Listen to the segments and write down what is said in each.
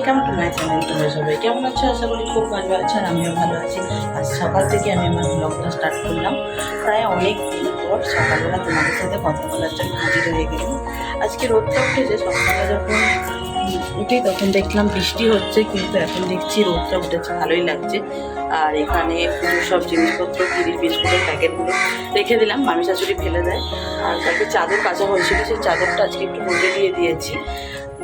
Welcome to my channel তোমরা সবাই কেমন আছো? আশা করি খুব ভালো আছো আর আমিও ভালো আছি। আজ সকাল থেকে আমি আমার ব্লগটা স্টার্ট করলাম। প্রায় অনেক দিন পর সকালবেলা তোমাদের সাথে কথা বলার জন্য হাজির হয়ে গেলাম। আজকে রোদটা উঠেছে, সকালবেলা যখন উঠি তখন দেখলাম বৃষ্টি হচ্ছে, কিন্তু এখন দেখছি রোদটা উঠেছে, ভালোই লাগছে। আর এখানে সব জিনিসপত্র গিরির বিস্কুটের প্যাকেটগুলো রেখে দিলাম, মামি শাশুড়ি ফেলে দেয়। আর কালকে চাদর কাচা হয়েছিল, সেই চাদরটা আজকে একটু রোদে দিয়ে দিয়েছি।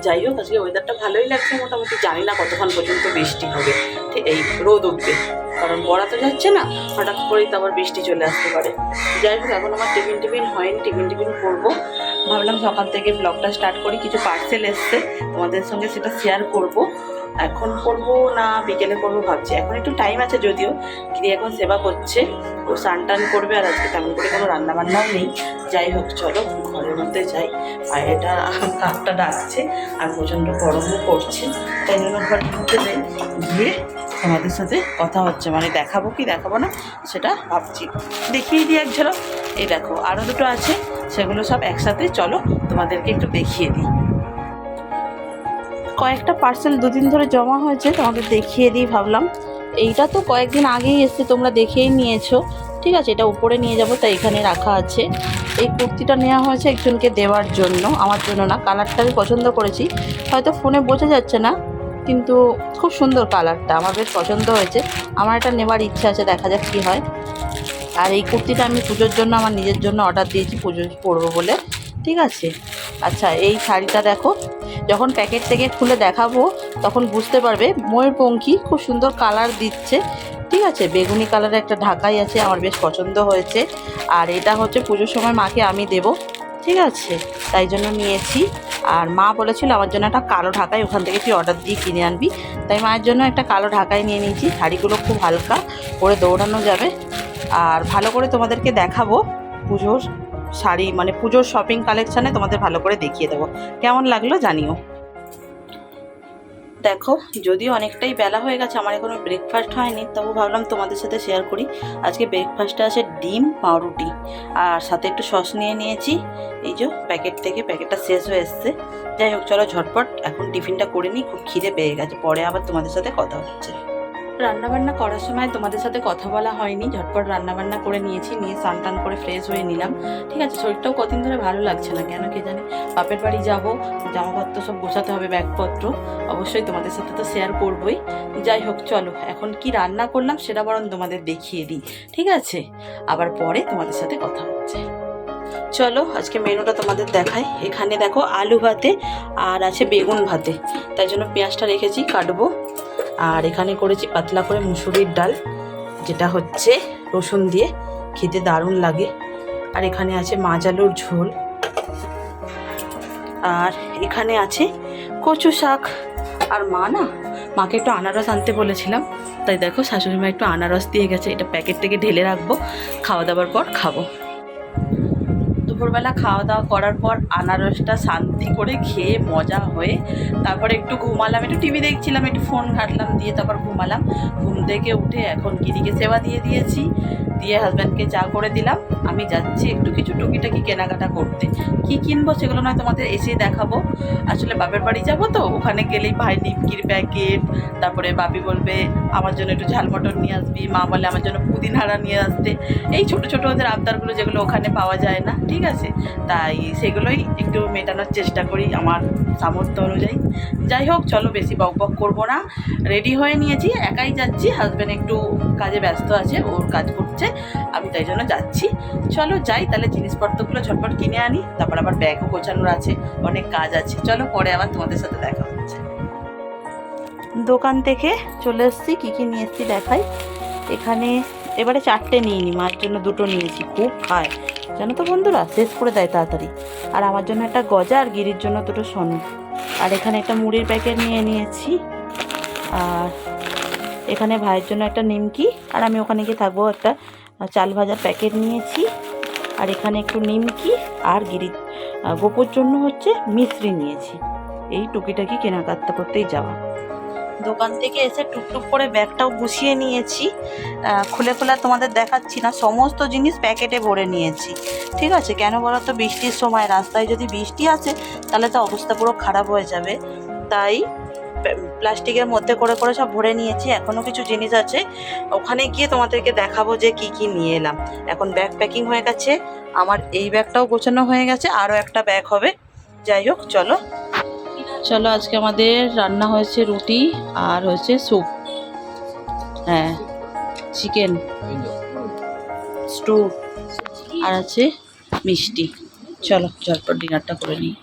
যাই হোক, আজকে ওয়েদারটা ভালোই লাগছে মোটামুটি। জানি না কতক্ষণ পর্যন্ত বৃষ্টি হবে। ঠিক এই রোদ উঠবে। কারণ বড়া তো যাচ্ছে না, হঠাৎ করেই তো আবার বৃষ্টি চলে আসতে পারে। যাই হোক, এখন আমার টিফিন টিফিন হয়নি, টিফিন টিফিন করব। ভাবলাম সকাল থেকে ব্লগটা স্টার্ট করি, কিছু পার্সেল এসছে। তোমাদের সঙ্গে সেটা শেয়ার করব। এখন করব না বিকেলে করব ভাবছি। এখন একটু টাইম আছে যদিও গিয়ে এখন সেবা করছে ও স্নান টান করবে আর আজকে তেমন করে কোনো রান্না বান্নাও নেই। যাই হোক, চলো, ঘরের মধ্যে যাই। আর এটা কাকটা ডাকছে আর প্রচণ্ড গরমও করছে তাই জন্য ঘরের মধ্যে যাই। গিয়ে তোমাদের সাথে কথা হচ্ছে। মানে দেখাবো কি দেখাবো না, সেটা ভাবছি। দেখিয়ে দিই এক ঝলক। এই দেখো আরও দুটো আছে। সেগুলো সব একসাথে, চলো তোমাদেরকে একটু দেখিয়ে দিই। কয়েকটা পার্সেল দুদিন ধরে জমা হয়েছে তোমাদের দেখিয়ে দিই ভাবলাম। এইটা তো কয়েকদিন আগেই এসছে, তোমরা দেখেই নিয়েছো। ঠিক আছে, এটা উপরে নিয়ে যাব, তাই এখানে রাখা আছে। এই কুর্তিটা নেওয়া হয়েছে একজনকে দেওয়ার জন্য, আমার জন্য না কালারটা আমি পছন্দ করেছি। হয়তো ফোনে বোঝা যাচ্ছে না, কিন্তু খুব সুন্দর কালারটা আমার বেশ পছন্দ হয়েছে। আমার এটা নেবার ইচ্ছা আছে, দেখা যাক কী হয়। আর এই কুর্তিটা আমি পুজোর জন্য, আমার নিজের জন্য অর্ডার দিয়েছি, পুজো পরবো বলে। ঠিক আছে আচ্ছা এই শাড়িটা দেখো। যখন প্যাকেট থেকে খুলে দেখাবো, তখন বুঝতে পারবে ময়ূরপঙ্খী খুব সুন্দর কালার দিচ্ছে। ঠিক আছে, বেগুনি কালারের একটা ঢাকাই আছে, আমার বেশ পছন্দ হয়েছে। আর এটা হচ্ছে পুজোর সময় মাকে আমি দেব। ঠিক আছে, তাই জন্য নিয়েছি। আর মা বলেছিল আমার জন্য একটা কালো ঢাকাই, ওখান থেকে তুই অর্ডার দিয়ে কিনে আনবি। তাই মায়ের জন্য একটা কালো ঢাকাই নিয়ে নিয়েছি। শাড়িগুলো খুব হালকা পরে দৌড়ানো যাবে। আর ভালো করে তোমাদেরকে দেখাবো পুজোর শাড়ি মানে পুজোর শপিং কালেকশানে তোমাদের ভালো করে দেখিয়ে দেবো। কেমন লাগল জানিও। দেখো, যদিও অনেকটাই বেলা হয়ে গেছে, আমার এখনও ব্রেকফাস্ট হয়নি, তবু ভাবলাম তোমাদের সাথে শেয়ার করি। আজকে ব্রেকফাস্টে আছে ডিম, পাউরুটি, আর সাথে একটু সস নিয়ে নিয়েছি। এই যে প্যাকেট থেকে প্যাকেটটা শেষ হয়ে এসছে। যাই হোক, চলো ঝটপট, এখন টিফিনটা করে নিই, খুব খিদে পেয়ে গেছে, পরে আবার তোমাদের সাথে কথা হচ্ছে। রান্নাবান্না করার সময় তোমাদের সাথে কথা বলা হয়নি। ঝটপট রান্নাবান্না করে নিয়েছি, নিয়ে স্নান টান করে ফ্রেশ হয়ে নিলাম। ঠিক আছে, শরীরটাও কদিন ধরে ভালো লাগছে না কেন কে জানে? বাপের বাড়ি যাব জামাপত্র সব গোছাতে হবে, ব্যাগপত্র। অবশ্যই তোমাদের সাথে তো শেয়ার করবই। যাই হোক, চলো, এখন কি রান্না করলাম সেটা বরং তোমাদের দেখিয়ে দিই। ঠিক আছে? আবার পরে তোমাদের সাথে কথা হচ্ছে। চলো, আজকে মেনুটা তোমাদের দেখাই। এখানে দেখো আলু ভাতে আর আছে বেগুন ভাতে। তাই জন্য পেঁয়াজটা রেখেছি, কাটবো। আর এখানে করেছি পাতলা করে মুসুরির ডাল, যেটা হচ্ছে রসুন দিয়ে। খেতে দারুণ লাগে। আর এখানে আছে মাছ আলুর ঝোল। আর এখানে আছে কচু শাক। আর মা না, মাকে একটু আনারস আনতে বলেছিলাম। তাই দেখো শাশুড়ি মা একটু আনারস দিয়ে গেছে। এটা প্যাকেট থেকে ঢেলে রাখব। খাওয়া দাওয়ার পর খাব। দুপুরবেলা খাওয়া দাওয়া করার পর আনারসটা শান্তি করে খেয়ে মজা হয়ে তারপরে একটু ঘুমালাম, একটু টিভি দেখছিলাম, একটু ফোন ঘাটলাম দিয়ে তারপর ঘুমালাম। ঘুম থেকে উঠে এখন গিরিকে সেবা দিয়ে দিয়েছি, দিয়ে হাজব্যান্ডকে চা করে দিলাম। আমি যাচ্ছি একটু কিছু টুকিটাকি কেনাকাটা করতে। কি কিনবো সেগুলো নয় তোমাদের এসে দেখাবো। আসলে বাপের বাড়ি যাব তো, ওখানে গেলেই ভাই নিমকির প্যাকেট তারপরে বাপি বলবে, আমার জন্য একটু ঝাল মটর নিয়ে আসবি। মা বলে, আমার জন্য পুদিনহারা নিয়ে আসতে। এই ছোট ছোট ওদের আবদারগুলো যেগুলো ওখানে পাওয়া যায় না, ঠিক আছে। তাই সেগুলোই একটু মেটানোর চেষ্টা করি আমার সামর্থ্য অনুযায়ী। যাই হোক, চলো বেশি বক বক করব না। রেডি হয়ে নিয়েছি, একাই যাচ্ছি। হাজব্যান্ড একটু কাজে ব্যস্ত আছে, ওর কাজ করছে, আমি তাই জন্য যাচ্ছি। চলো যাই, তাহলে জিনিসপত্রগুলো ঝটপট কিনে আনি, তারপর আবার ব্যাগও গোছানোর আছে, অনেক কাজ আছে। চলো পরে আবার তোমাদের সাথে দেখা হচ্ছে। দোকান থেকে চলে এসেছি, কী কী নিয়ে এসেছি দেখাই। এখানে এবারে চারটে নিয়ে নি, মার জন্য দুটো নিয়েছি, খুব খায়। জানো তো বন্ধুরা? শেষ করে দেয় তাড়াতাড়ি। আর আমার জন্য একটা গজা আর গিরির জন্য দুটো সোনু। আর এখানে একটা মুড়ির প্যাকেট নিয়ে নিয়েছি। আর এখানে ভাইয়ের জন্য একটা নিমকি। আর আমি ওখানে গিয়ে থাকব একটা চাল ভাজার প্যাকেট নিয়েছি। আর এখানে একটু নিমকি আর গিরি। গোপুর জন্য হচ্ছে মিশ্রি নিয়েছি। এই টুকিটাকি কেনাকাটা করতেই যাওয়া। দোকান থেকে এসে টুকটুক করে ব্যাগটাও গুছিয়ে নিয়েছি। খুলে খুলে তোমাদের দেখাচ্ছি না, সমস্ত জিনিস প্যাকেটে ভরে নিয়েছি। ঠিক আছে? কেন বলো তো বৃষ্টির সময়, রাস্তায় যদি বৃষ্টি আসে, তাহলে তো অবস্থা পুরো খারাপ হয়ে যাবে। তাই প্লাস্টিকের মধ্যে করে করে সব ভরে নিয়েছি। এখনও কিছু জিনিস আছে, ওখানে গিয়ে তোমাদেরকে দেখাবো যে কি কি নিয়ে এলাম। এখন ব্যাগ প্যাকিং হয়ে গেছে, আমার এই ব্যাগটাও গোছানো হয়ে গেছে, আরও একটা ব্যাগ হবে। যাই হোক, চলো। চলো, আজকে আমাদের রান্না হয়েছে রুটি আর হয়েছে স্যুপ। হ্যাঁ চিকেন, স্টু, আর আছে মিষ্টি। চলো, ঝটপট ডিনারটা করে নিই।